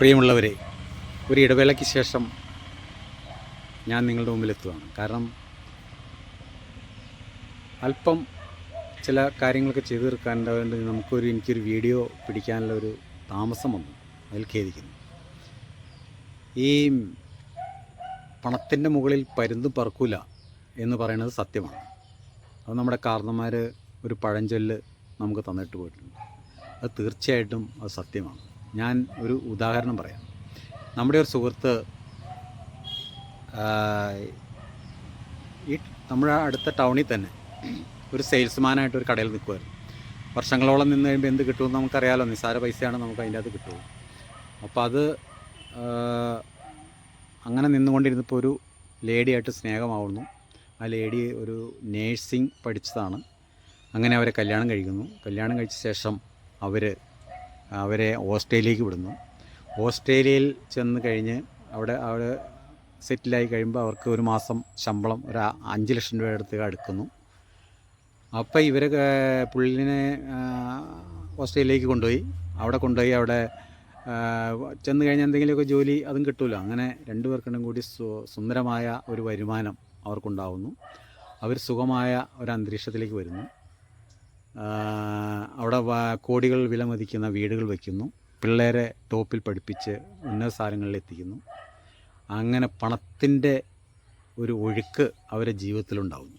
പ്രിയമുള്ളവരെ ഒരു ഇടവേളയ്ക്ക് ശേഷം ഞാൻ നിങ്ങളുടെ മുമ്പിലെത്തുകയാണ് കാരണം അല്പം ചില കാര്യങ്ങളൊക്കെ ചെയ്തു തീർക്കാനുണ്ട് നമുക്കൊരു എനിക്കൊരു വീഡിയോ പിടിക്കാനുള്ള ഒരു താമസം വന്നു അതിൽ ഖേദിക്കുന്നു. ഈ പണത്തിന്റെ മുകളിൽ പരുന്ത് പറക്കൂല എന്ന് പറയുന്നത് സത്യമാണ്. അത് നമ്മുടെ കാരണന്മാർ ഒരു പഴഞ്ചൊല്ല് നമുക്ക് തന്നിട്ട് പോയിട്ടുണ്ട്. അത് തീർച്ചയായിട്ടും അത് സത്യമാണ്. ഞാൻ ഒരു ഉദാഹരണം പറയാം. നമ്മുടെ ഒരു സുഹൃത്ത് ഈ നമ്മുടെ അടുത്ത ടൗണിൽ തന്നെ ഒരു സെയിൽസ്മാനായിട്ട് ഒരു കടയിൽ നിൽക്കുമായിരുന്നു വർഷങ്ങളോളം നിന്ന് കഴിയുമ്പോൾ എന്ത് കിട്ടുമെന്ന് നമുക്കറിയാലോ. നിസ്സാര പൈസയാണ് നമുക്ക് അതിന്റെ അകത്ത് കിട്ടുള്ളൂ അപ്പോൾ അത് അങ്ങനെ നിന്നുകൊണ്ടിരുന്നപ്പോൾ ഒരു ലേഡിയായിട്ട് സ്നേഹമാവുന്നു. ആ ലേഡി ഒരു നേഴ്സിംഗ് പഠിച്ചതാണ്. അങ്ങനെ അവരെ കല്യാണം കഴിക്കുന്നു. കല്യാണം കഴിച്ച ശേഷം അവർ അവരെ ഓസ്ട്രേലിയക്ക് വിടുന്നു. ഓസ്ട്രേലിയയിൽ ചെന്ന് കഴിഞ്ഞ് അവിടെ അവിടെ സെറ്റിലായി കഴിയുമ്പോൾ അവർക്ക് ഒരു മാസം ശമ്പളം ഒരു അഞ്ച് ലക്ഷം രൂപ അടുത്ത് അടുക്കുന്നു. അപ്പോൾ ഇവർ പുള്ളിനെ ഓസ്ട്രേലിയയിലേക്ക് കൊണ്ടുപോയി. അവിടെ കൊണ്ടുപോയി അവിടെ ചെന്ന് കഴിഞ്ഞാൽ എന്തെങ്കിലുമൊക്കെ ജോലി അതും കിട്ടില്ല അങ്ങനെ രണ്ടു പേർക്കും കൂടി സുന്ദരമായ ഒരു വരുമാനം അവർക്കുണ്ടാവുന്നു. അവർ സുഖമായ ഒരു അന്തരീക്ഷത്തിലേക്ക് വരുന്നു. അവിടെ കോടികൾ വിലമതിക്കുന്ന വീടുകൾ വയ്ക്കുന്നു പിള്ളേരെ ടോപ്പിൽ പഠിപ്പിച്ച് ഉന്നത സ്ഥാനങ്ങളിൽ എത്തിക്കുന്നു. അങ്ങനെ പണത്തിന്റെ ഒരു ഒഴുക്ക് അവരുടെ ജീവിതത്തിലുണ്ടാകുന്നു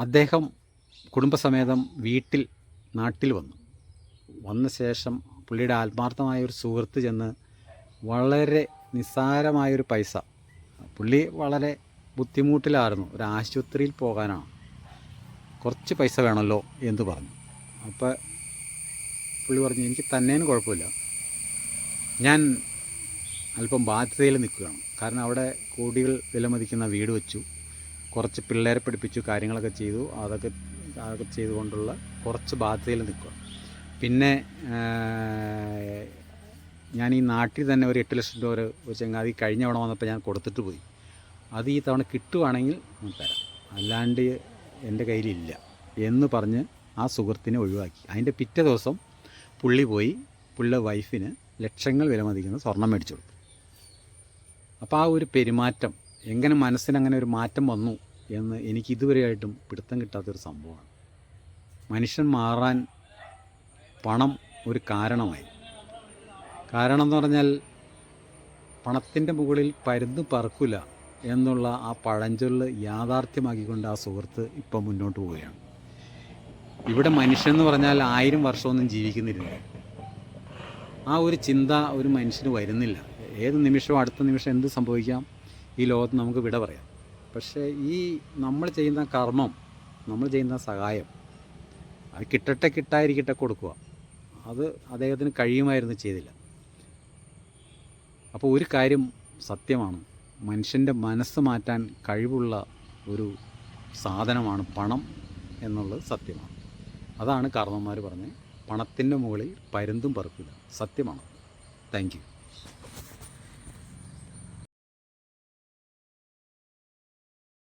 അദ്ദേഹം കുടുംബസമേതം വീട്ടിൽ നാട്ടിൽ വന്നു. വന്ന ശേഷം പുള്ളിയുടെ ആത്മാർത്ഥമായ ഒരു സുഹൃത്ത് ചെന്ന് വളരെ നിസ്സാരമായൊരു പൈസ. പുള്ളി വളരെ ബുദ്ധിമുട്ടിലായിരുന്നു. ഒരു ആശുപത്രിയിൽ പോകാനാണ്. കുറച്ച് പൈസ വേണമല്ലോ എന്ന് പറഞ്ഞു. അപ്പോൾ പുള്ളി പറഞ്ഞു എനിക്ക് തന്നേന് കുഴപ്പമില്ല. ഞാൻ അല്പം ബാധ്യതയിൽ നിൽക്കുകയാണ്. കാരണം അവിടെ കോടികൾ വിലമതിക്കുന്ന വീട് വെച്ചു. കുറച്ച് പിള്ളേരെ പഠിപ്പിച്ചു കാര്യങ്ങളൊക്കെ ചെയ്തു. അതൊക്കെ അതൊക്കെ ചെയ്തുകൊണ്ടുള്ള കുറച്ച് ബാധ്യതയിൽ നിൽക്കുക. പിന്നെ ഞാൻ ഈ നാട്ടിൽ തന്നെ ഒരു എട്ട് ലക്ഷം രൂപ ഒരു ചങ്ങാതി കഴിഞ്ഞ തവണ വന്നപ്പോൾ ഞാൻ കൊടുത്തിട്ട് പോയി. അത് ഈ തവണ കിട്ടുവാണെങ്കിൽ തരാം. അല്ലാണ്ട് എന്റെ കയ്യിലില്ല എന്ന് പറഞ്ഞ് ആ സുഹൃത്തിനെ ഒഴിവാക്കി. അതിന്റെ പിറ്റേ ദിവസം പുള്ളി പോയി പുള്ളിയുടെ വൈഫിന് ലക്ഷങ്ങൾ വിലമതിക്കുന്ന സ്വർണം മേടിച്ചു കൊടുത്തു. അപ്പോൾ ആ ഒരു പെരുമാറ്റം എങ്ങനെ മനസ്സിനങ്ങനെ ഒരു മാറ്റം വന്നു എന്ന് എനിക്ക് ഇതുവരെയായിട്ടും പിടുത്തം കിട്ടാത്തൊരു സംഭവമാണ്. മനുഷ്യൻ മാറാൻ പണം ഒരു കാരണമായി. കാരണം എന്ന് പറഞ്ഞാൽ പണത്തിന്റെ മുകളിൽ പരുന്ന് പറക്കില്ല എന്നുള്ള ആ പഴഞ്ചൊല്ല് യാഥാർത്ഥ്യമാക്കിക്കൊണ്ട് ആ സുഹൃത്ത് ഇപ്പം മുന്നോട്ട് പോവുകയാണ്. ഇവിടെ മനുഷ്യൻ എന്ന് പറഞ്ഞാൽ ആയിരം വർഷമൊന്നും ജീവിക്കുന്നില്ല. ആ ഒരു ചിന്ത ഒരു മനുഷ്യന് വരുന്നില്ല. ഏത് നിമിഷവും അടുത്ത നിമിഷം എന്ത് സംഭവിക്കാം? ഈ ലോകത്ത് നമുക്ക് വിട പറയാം. പക്ഷേ ഈ നമ്മൾ ചെയ്യുന്ന കർമ്മം നമ്മൾ ചെയ്യുന്ന സഹായം അത് കിട്ടട്ടെ കിട്ടായിരിക്കട്ടെ കൊടുക്കുക അത് അദ്ദേഹത്തിന് കഴിയുമായിരുന്നു ചെയ്തില്ല. അപ്പോൾ ഒരു കാര്യം സത്യമാണ്. മനുഷ്യന്റെ മനസ്സ് മാറ്റാൻ കഴിവുള്ള ഒരു സാധനമാണ് പണം എന്നുള്ളത് സത്യമാണ്. അതാണ് കാർന്നന്മാർ പറഞ്ഞത്. പണത്തിന്റെ മുകളിൽ പരുന്തും പറക്കില്ല. സത്യമാണ്. താങ്ക്